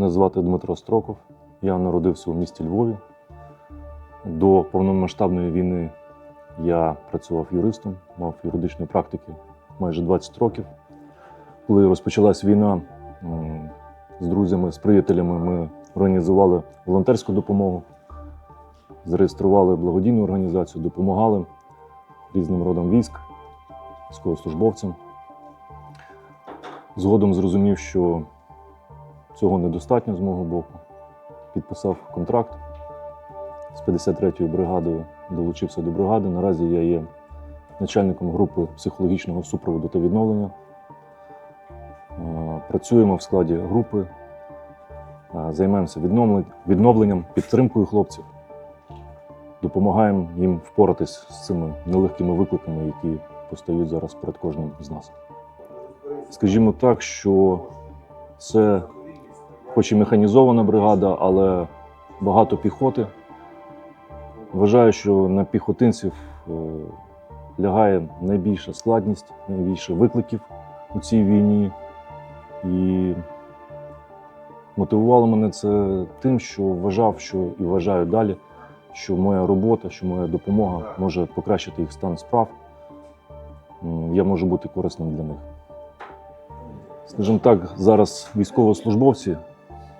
Мене звати Дмитро Строков. Я народився у місті Львові. До повномасштабної війни я працював юристом, мав юридичної практики майже 20 років. Коли розпочалась війна, з друзями, з приятелями ми організували волонтерську допомогу, зареєстрували благодійну організацію, допомагали різним родам військ, військовослужбовцям. Згодом зрозумів, що цього недостатньо з мого боку. Підписав контракт з 53-ю бригадою, долучився до бригади. Наразі я є начальником групи психологічного супроводу та відновлення. Е, Працюємо в складі групи, е, займаємося відновленням, підтримкою хлопців, допомагаємо їм впоратись з цими нелегкими викликами, які постають зараз перед кожним з нас. Скажімо так, що це хоч і механізована бригада, але багато піхоти. Вважаю, що на піхотинців е, лягає найбільша складність, найбільше викликів у цій війні. І мотивувало мене це тим, що вважав, що і вважаю далі, що моя робота, що моя допомога може покращити їх стан справ. Я можу бути корисним для них. Скажімо так, зараз військовослужбовці,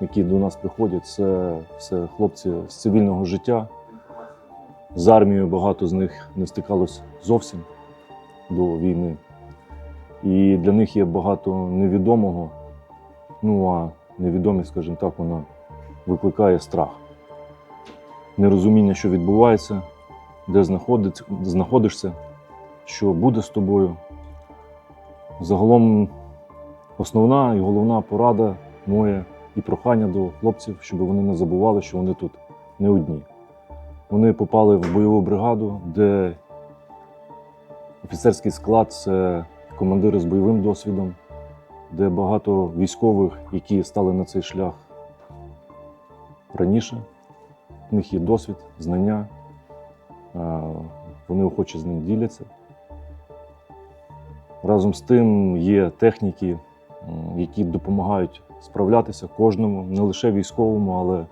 які до нас приходять, це все хлопці з цивільного життя. З армією багато з них не стикалось зовсім до війни. І для них є багато невідомого. Ну а невідомість, скажімо так, вона викликає страх. Нерозуміння, що відбувається, де знаходишся, що буде з тобою. Загалом основна і головна порада моя і прохання до хлопців, щоб вони не забували, що вони тут не одні. Вони попали в бойову бригаду, де офіцерський склад це командири з бойовим досвідом, де багато військових, які стали на цей шлях раніше. У них є досвід, знання, вони охоче з ним діляться. Разом з тим є техніки, які допомагають справлятися кожному, не лише військовому, але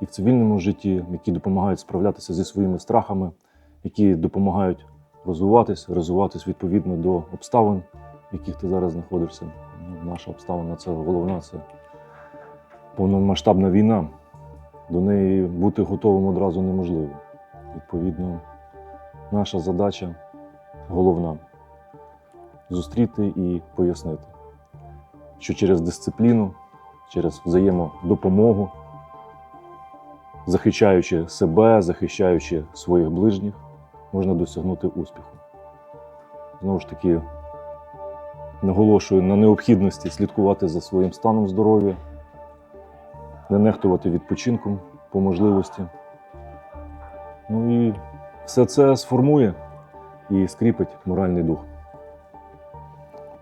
і в цивільному житті, які допомагають справлятися зі своїми страхами, які допомагають розвиватися, розвиватись відповідно до обставин, в яких ти зараз знаходишся. Ну, Наша обставина це головна, це повномасштабна війна. До неї бути готовим одразу неможливо. Відповідно, наша задача головна зустріти і пояснити, що через дисципліну, через взаємодопомогу, захищаючи себе, захищаючи своїх ближніх, можна досягнути успіху. Знову ж таки, наголошую на необхідності слідкувати за своїм станом здоров'я, не нехтувати відпочинком по можливості. Ну і все це сформує і скріпить моральний дух.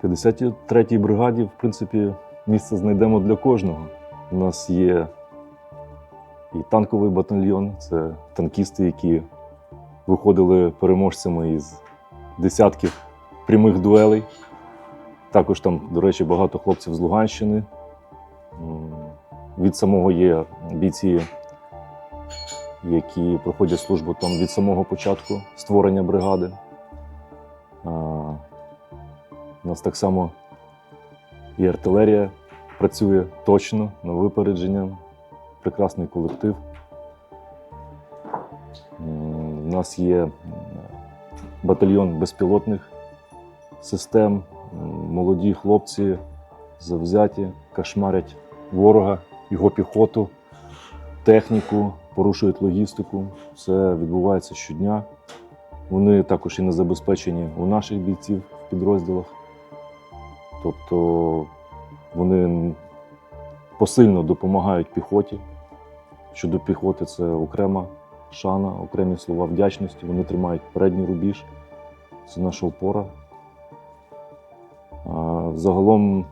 53-й бригаді, в принципі, місце знайдемо для кожного. У нас є і танковий батальйон, це танкісти, які виходили переможцями із десятків прямих дуелей. Також там, до речі, багато хлопців з Луганщини. Від самого є бійці, які проходять службу там від самого початку створення бригади. У нас так само і артилерія працює точно на випередження. Прекрасний колектив. У нас є батальйон безпілотних систем. Молоді хлопці завзяті, кошмарять ворога, його піхоту, техніку, порушують логістику. Все відбувається щодня. Вони також і не забезпечені у наших бійців в підрозділах. Тобто вони посильно допомагають піхоті. Щодо піхоти, це окрема шана, окремі слова вдячності. Вони тримають передній рубіж. Це наша опора. А, Загалом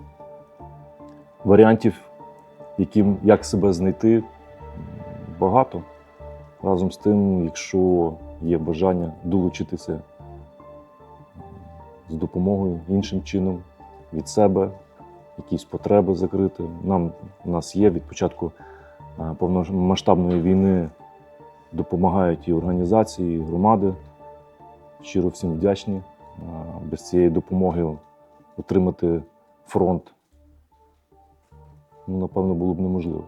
варіантів, яким, як себе знайти, багато. Разом з тим, якщо є бажання долучитися з допомогою іншим чином від себе, якісь потреби закрити. Нам у нас є від початку е, повномасштабної війни допомагають і організації, і громади. Щиро всім вдячні. Е, Без цієї допомоги отримати фронт, ну, напевно, було б неможливо.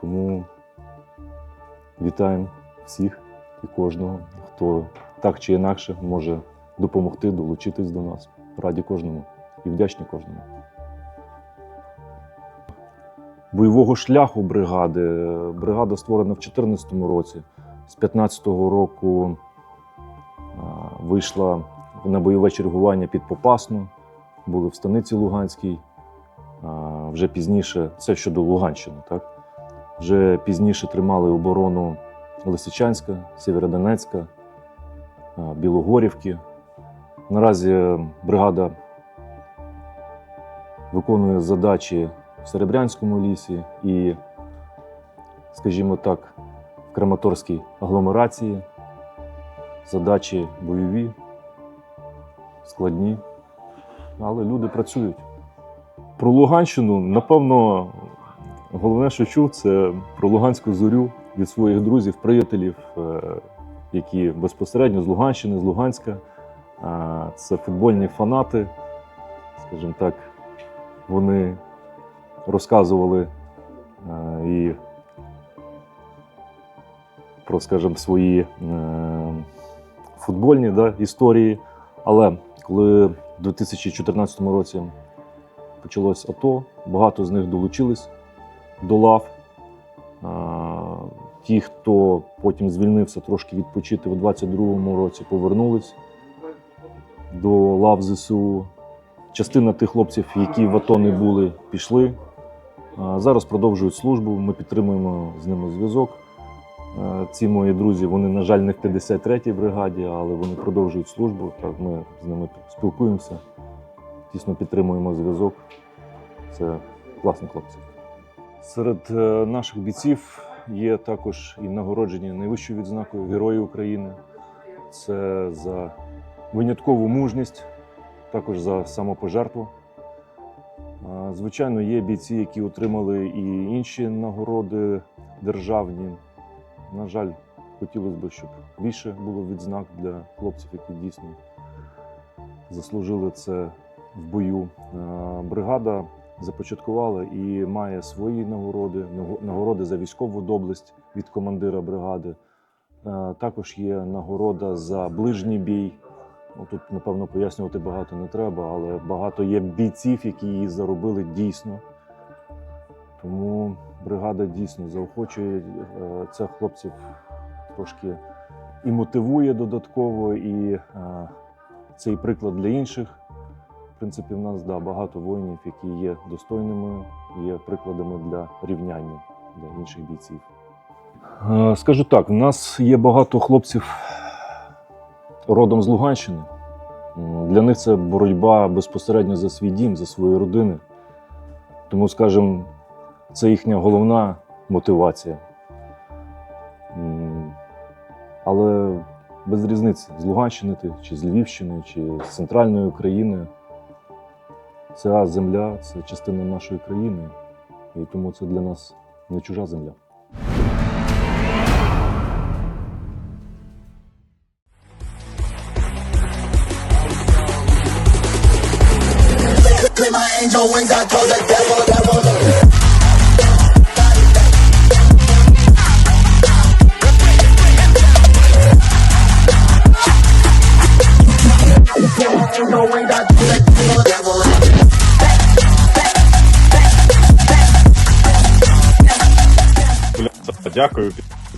Тому вітаємо всіх і кожного, хто так чи інакше може допомогти, долучитись до нас. Раді кожному і вдячні кожному. Бойового шляху бригади. Бригада створена в 2014 році. З 2015 року вийшла на бойове чергування під Попасну, були в станиці Луганській. Вже пізніше, це щодо Луганщини, так? Вже пізніше тримали оборону Лисичанська, Сєвєродонецька, Білогорівки. Наразі бригада виконує задачі в Серебрянському лісі і, скажімо так, в Краматорській агломерації. Задачі бойові, складні, але люди працюють. Про Луганщину, напевно, головне, що чув, це про Луганську зорю від своїх друзів, приятелів, е, які безпосередньо з Луганщини, з Луганська. Це футбольні фанати, скажімо так, вони розказували і про, скажімо, свої е, футбольні да, історії. Але коли в 2014 році почалось АТО, багато з них долучились до лав. Ті, хто потім звільнився трошки відпочити у 22-му році, повернулись до лав ЗСУ. Частина тих хлопців, які в АТО не були, пішли. Зараз продовжують службу. Ми підтримуємо з ними зв'язок. Е, Ці мої друзі, вони, на жаль, не в 53-й бригаді, але вони продовжують службу. Так, ми з ними спілкуємося, тісно підтримуємо зв'язок. Це класні хлопці. Серед е, наших бійців є також і нагороджені найвищою відзнакою Герої України. Це за виняткову мужність, також за самопожертву. Звичайно, є бійці, які отримали і інші нагороди державні. На жаль, хотілося б, щоб більше було відзнак для хлопців, які дійсно заслужили це в бою. Бригада започаткувала і має свої нагороди, нагороди за військову доблесть від командира бригади. Також є нагорода за ближній бій. Ну, тут, напевно, пояснювати багато не треба, але багато є бійців, які її заробили дійсно. Тому бригада дійсно заохочує е, це хлопців трошки і мотивує додатково, і е, цей приклад для інших. В принципі, в нас да, багато воїнів, які є достойними, є прикладами для рівняння для інших бійців. Е, Скажу так: в нас є багато хлопців родом з Луганщини. Для них це боротьба безпосередньо за свій дім, за свої родини. Тому, скажімо, це їхня головна мотивація. Але без різниці, з Луганщини ти, чи з Львівщини, чи з центральної України. Ця земля це частина нашої країни, і тому це для нас не чужа земля. Angel wings, I told the devil, devil. Angel wings, I told the devil, devil. Бля, дякую,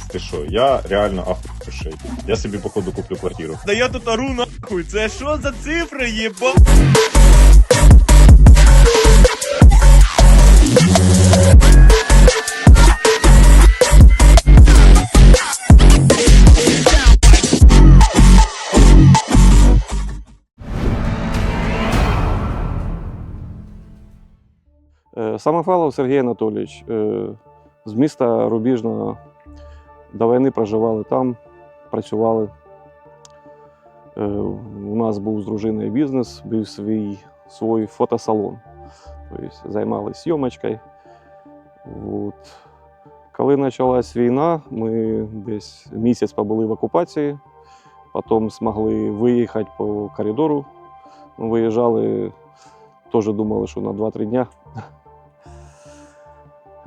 ти що, я реально ахуєший. Я собі, походу, куплю квартиру. Да я тут ору нахуй, це що за цифри, єба? Самофалов Сергій Анатолійович е, з міста Рубіжного до війни проживали там, працювали. Е, У нас був з дружиною бізнес, був свій, свій фотосалон. тобто займалися зйомочкою. Коли почалась війна, ми десь місяць побули в окупації, потім змогли виїхати по коридору. Виїжджали, теж думали, що на 2-3 дня.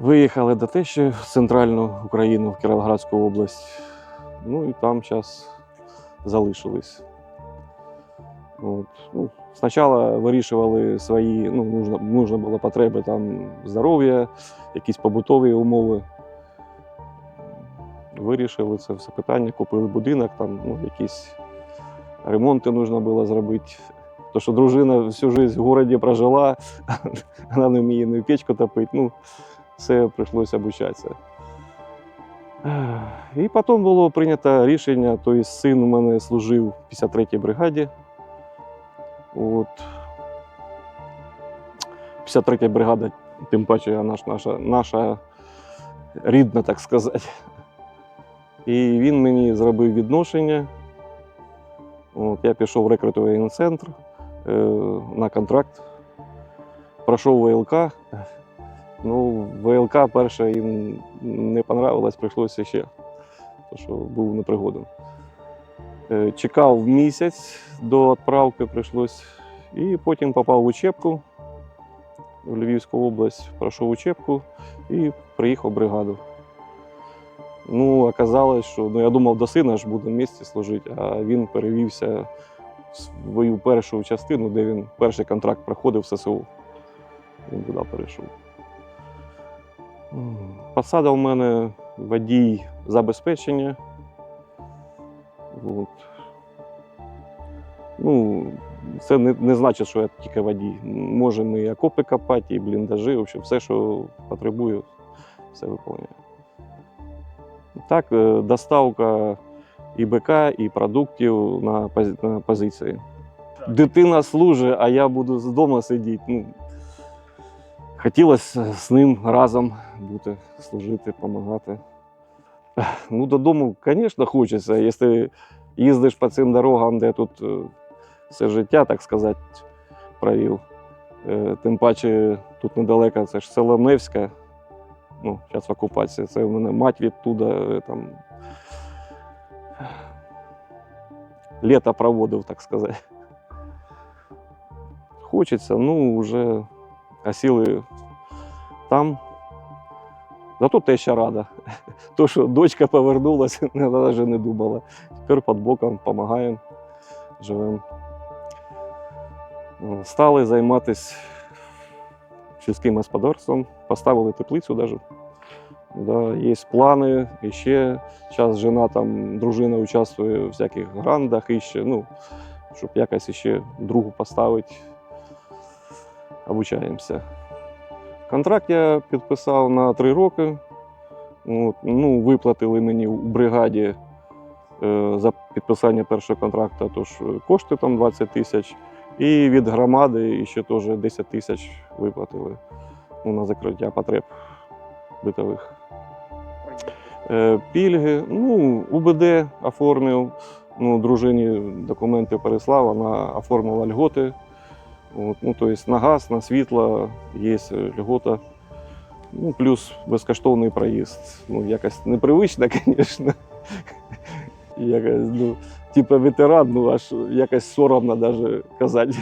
Виїхали до Тещі в центральну Україну, в Кіровоградську область. Ну і там зараз залишились. От. Ну, спочатку вирішували свої, ну, нужно, нужно було потреби там здоров'я, якісь побутові умови. Вирішили це все питання, купили будинок, там ну, якісь ремонти потрібно було зробити. То, що дружина всю життя в місті прожила, вона не вміє ні печку топити. Ну, все прийшлося обучатися. І потім було прийнято рішення, тобто син у мене служив в 53-й бригаді. От. 53-я бригада, тим паче наш, наша, наша рідна, так сказати. І він мені зробив відношення. От, я пішов в рекрутинговий центр е, на контракт. Пройшов ВЛК. Ну, ВЛК перше їм не понравилось, прийшлося ще, тому що був непригоден. Чекав місяць до відправки прийшлось, і потім попав в учебку в Львівську область, пройшов учебку і приїхав в бригаду. Ну, оказалось, що ну, я думав, до сина ж буду в місті служити, а він перевівся в свою першу частину, де він перший контракт проходив в ССУ. Він туди перейшов. Посада у мене водій забезпечення. От. Ну, це не, не значить, що я тільки водій. Можемо і окопи копати, і бліндажі, в общем, все, що потребую, все виконую. Так, е, доставка і БК, і продуктів на позиції. Дитина служить, а я буду вдома сидіти. Ну, хотілося з ним разом бути, служити, допомагати. Ну, додому, звісно, хочеться. Якщо їздиш по цим дорогам, де тут е, все життя, так сказати, провів. Е, Тим паче тут недалеко, це ж село Невське, ну, зараз в окупації. Це в мене мать відтуда е, там. Літо проводив, так сказати. Хочеться, ну, вже осіли там. Зато те ще рада. То, що дочка повернулася, навіть не думала. Тепер під боком допомагаємо, живемо. Стали займатися сільським господарством, поставили теплицю навіть. Да, є плани, і ще зараз жена там, дружина участвує у всяких грандах, іще, ну, щоб якось ще другу поставити, обучаємося. Контракт я підписав на три роки. От, ну, виплатили мені у бригаді е, за підписання першого контракту, тож е, кошти там 20 тисяч. І від громади ще теж 10 тисяч виплатили ну, на закриття потреб битових. Е, Пільги, ну, УБД оформив, ну, дружині документи переслав, вона оформила льготи. От, ну, тобто на газ, на світло є льгота. Ну, плюс безкоштовний проїзд. Ну, якось непривично, звісно. Якось, ну, типу ветеран, ну аж якось соромно навіть казати.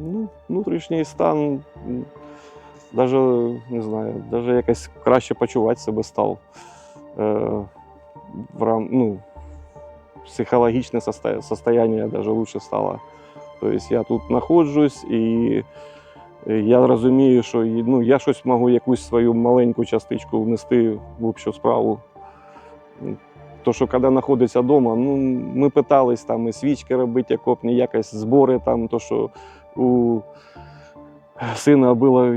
Ну, внутрішній стан, навіть, не знаю, навіть якось краще почувати себе став. Е, в рам, ну, психологічне состоя- состояние даже лучше стало. Тобто я тут знаходжусь і е, я розумію, що ну, я щось можу якусь свою маленьку частичку внести в общу справу. То, що коли знаходиться вдома, ну, ми питались там і свічки робити, окопні, якось збори, там, то, що у сина було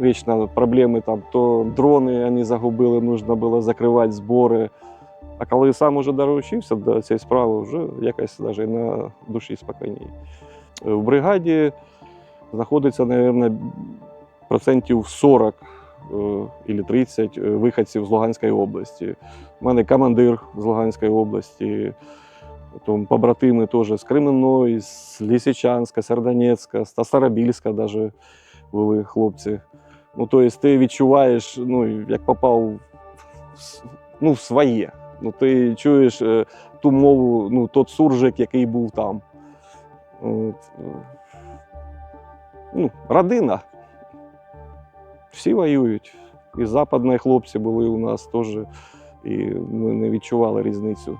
вічно проблеми, там, то дрони вони загубили, потрібно було закривати збори. А коли сам уже доручився до цієї справи, вже якось навіть на душі спокійніше. В бригаді знаходиться, мабуть, процентів 40 або 30 е, виходців з Луганської області. У мене командир з Луганської області, потім побратими теж з Кременної, з Лисичанська, Сердонецька, з Старобільська навіть. вели хлопці. Ну, тобто ти відчуваєш, ну, як попав ну, в своє. Ну, ти чуєш е, ту мову, ну, тот суржик, який був там. Е, ну, родина. Всі воюють. І западні хлопці були у нас теж, і ми не відчували різницю.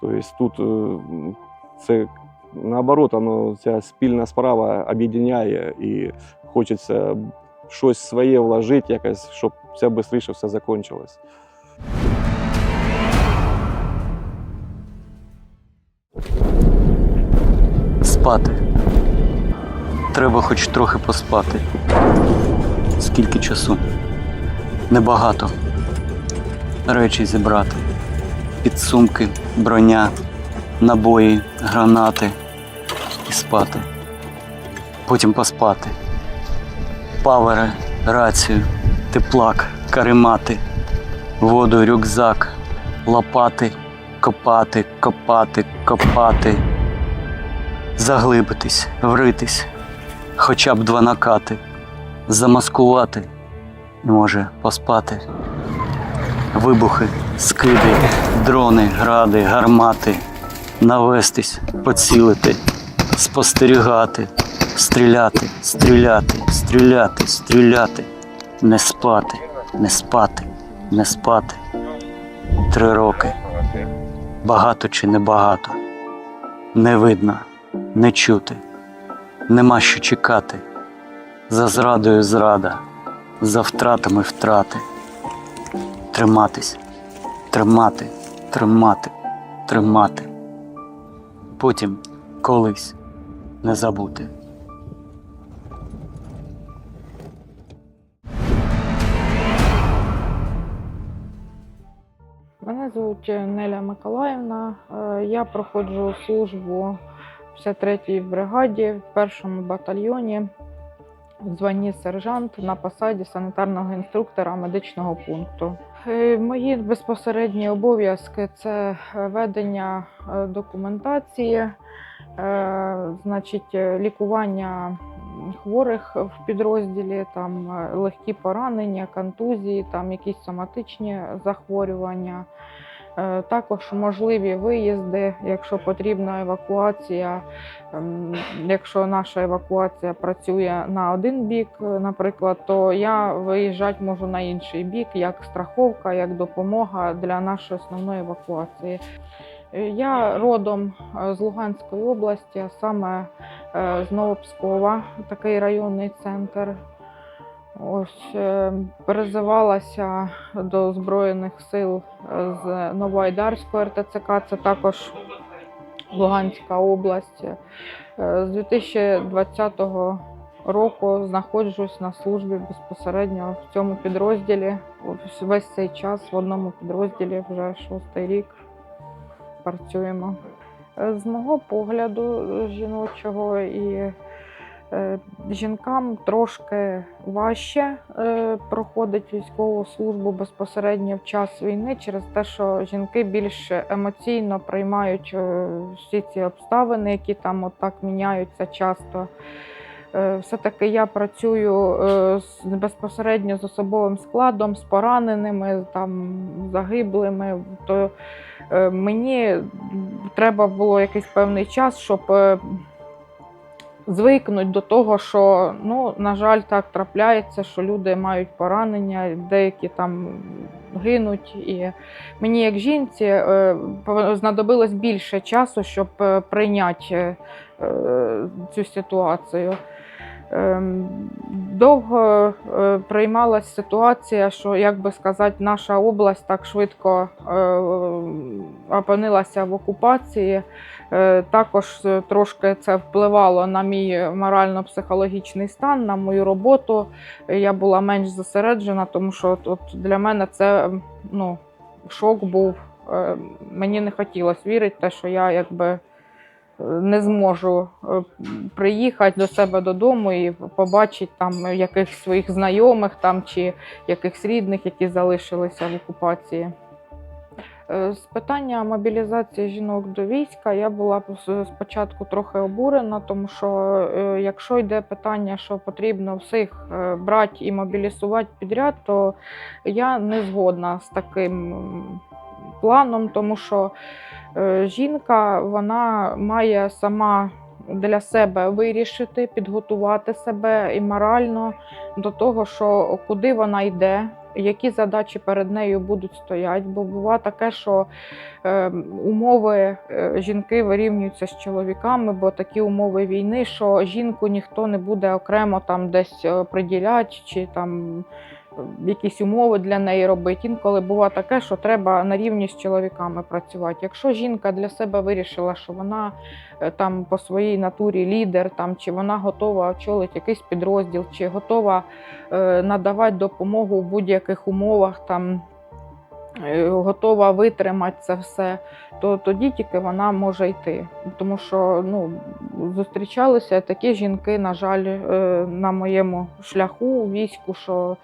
Тобто тут е, це наоборот, воно, ця спільна справа об'єднає і хочеться щось своє вложити, якось, щоб це швидше все закінчилось. Спати. Треба хоч трохи поспати. Скільки часу? Небагато. Речі зібрати. Підсумки, броня, набої, гранати і спати. Потім поспати. Павери, рацію, теплак, каремати, воду, рюкзак, лопати, копати, копати, копати заглибитись, вритись, хоча б два накати, замаскувати може поспати. Вибухи, скиди, дрони, гради, гармати, навестись, поцілити, спостерігати, стріляти, стріляти, стріляти, стріляти, не спати, не спати, не спати. Три роки. Багато чи небагато. Не видно не чути, нема що чекати. За зрадою зрада, за втратами втрати. Триматись, тримати, тримати, тримати. Потім колись не забути. Мене звуть Неля Миколаївна. Е, Я проходжу службу 53-й бригаді в першому батальйоні в званні сержант на посаді санітарного інструктора медичного пункту. Е, Мої безпосередні обов'язки це ведення е, документації, е, значить, лікування хворих в підрозділі, там легкі поранення, контузії, там якісь соматичні захворювання. Е, Також можливі виїзди, якщо потрібна евакуація. Ем, Якщо наша евакуація працює на один бік, е, наприклад, то я виїжджати можу на інший бік, як страховка, як допомога для нашої основної евакуації. Е, Я родом з Луганської області, а саме з Новопскова, такий районний центр. Ось е, перезивалася до Збройних сил е, з Новоайдарського РТЦК, це також Луганська область. Е, З 2020 року знаходжусь на службі безпосередньо в цьому підрозділі. Весь цей час в одному підрозділі вже шостий рік працюємо. З мого погляду жіночого і жінкам трошки важче е, проходить військову службу безпосередньо в час війни через те, що жінки більш емоційно приймають е, всі ці обставини, які там отак міняються часто. Е, Все-таки я працюю е, безпосередньо з особовим складом, з пораненими, там, загиблими. То е, мені треба було якийсь певний час, щоб е, звикнуть до того, що ну, на жаль, так трапляється, що люди мають поранення, деякі там гинуть. І мені, як жінці, е, знадобилось більше часу, щоб е, прийняти е, цю ситуацію. Ем, Довго приймалась ситуація, що, як би сказати, наша область так швидко опинилася в окупації. Е, Також е, трошки це впливало на мій морально-психологічний стан, на мою роботу. Я була менш зосереджена, тому що от, для мене це ну, шок був. Е, Мені не хотілося вірити, те, що я якби не зможу приїхати до себе додому і побачити там якихось своїх знайомих там, чи якихось рідних, які залишилися в окупації. Е, З питання мобілізації жінок до війська я була спочатку трохи обурена, тому що е, якщо йде питання, що потрібно всіх е, брати і мобілізувати підряд, то я не згодна з таким планом, тому що жінка вона має сама для себе вирішити, підготувати себе і морально до того, що куди вона йде, які задачі перед нею будуть стояти. Бо буває таке, що е, умови жінки вирівнюються з чоловіками, бо такі умови війни, що жінку ніхто не буде окремо там десь е, приділяти чи там. Якісь умови для неї робити. Інколи бува таке, що треба на рівні з чоловіками працювати. Якщо жінка для себе вирішила, що вона е, там по своїй натурі лідер, там чи вона готова очолити якийсь підрозділ, чи готова е, надавати допомогу в будь-яких умовах, там готова витримати це все, то тоді тільки вона може йти. Тому що ну, зустрічалися такі жінки, на жаль, е, на моєму шляху у війську, що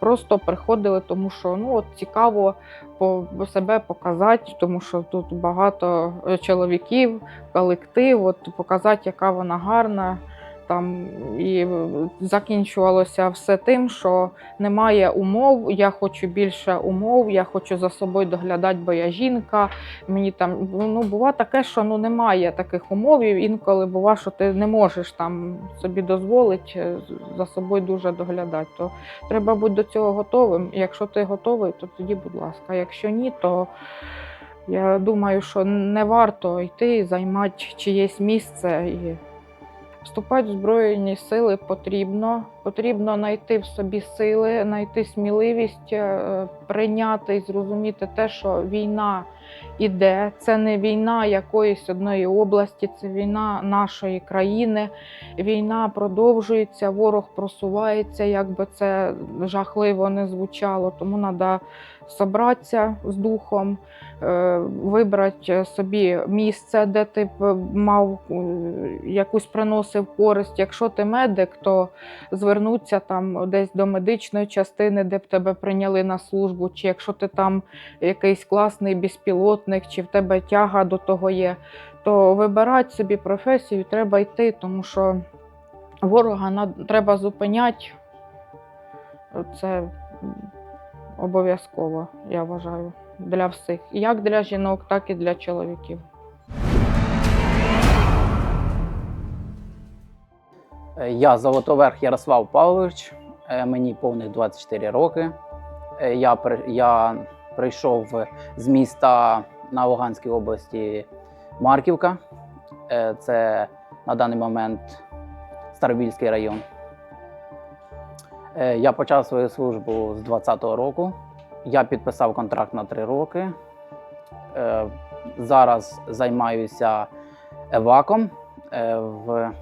просто приходили, тому що ну, от цікаво по себе показати, тому що тут багато е, чоловіків, колектив, от показати, яка вона гарна. Там і е, закінчувалося все тим, що немає умов. Я хочу більше умов, я хочу за собою доглядати, бо я жінка. Мені там ну бува таке, що ну немає таких умов. Інколи бува, що ти не можеш там собі дозволити за собою дуже доглядати. То треба бути до цього готовим. Якщо ти готовий, то тоді, будь ласка. Якщо ні, то я думаю, що не варто йти займати чиєсь місце. І Вступати в Збройні сили потрібно. Потрібно знайти в собі сили, знайти сміливість, е, прийняти і зрозуміти те, що війна іде. Це не війна якоїсь одної області, це війна нашої країни. Війна продовжується, ворог просувається, як би це жахливо не звучало. Тому треба зібратися з духом, е, вибрати собі місце, де ти б мав е, якусь приносив користь. Якщо ти медик, то звернутися там десь до медичної частини, де б тебе прийняли на службу, чи якщо ти там якийсь класний безпілотник, чи в тебе тяга до того є, то вибирати собі професію треба йти, тому що ворога треба зупиняти. Це обов'язково, я вважаю, для всіх. Як для жінок, так і для чоловіків. Е, Я Золотоверх Ярослав Павлович, е, мені повних 24 роки. Е, Я, я прийшов з міста на Луганській області Марківка. Е, Це на даний момент Старобільський район. Е, Я почав свою службу з 20-го року. Я підписав контракт на 3 роки. Е, Зараз займаюся еваком в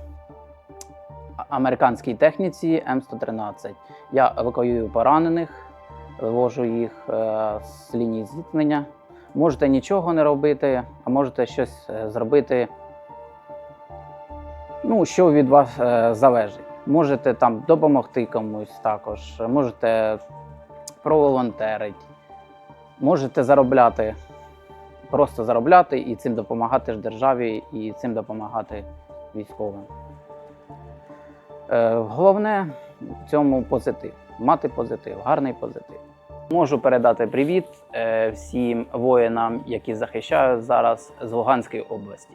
американській техніці М113. Я евакуюю поранених, вивожу їх е, з лінії зіткнення. Можете нічого не робити, а можете щось е, зробити, ну, що від вас е, залежить. Можете там допомогти комусь також, можете проволонтерити, можете заробляти, просто заробляти і цим допомагати державі, і цим допомагати військовим. Головне в цьому позитив. Мати позитив, гарний позитив. Можу передати привіт е, всім воїнам, які захищають зараз з Луганської області.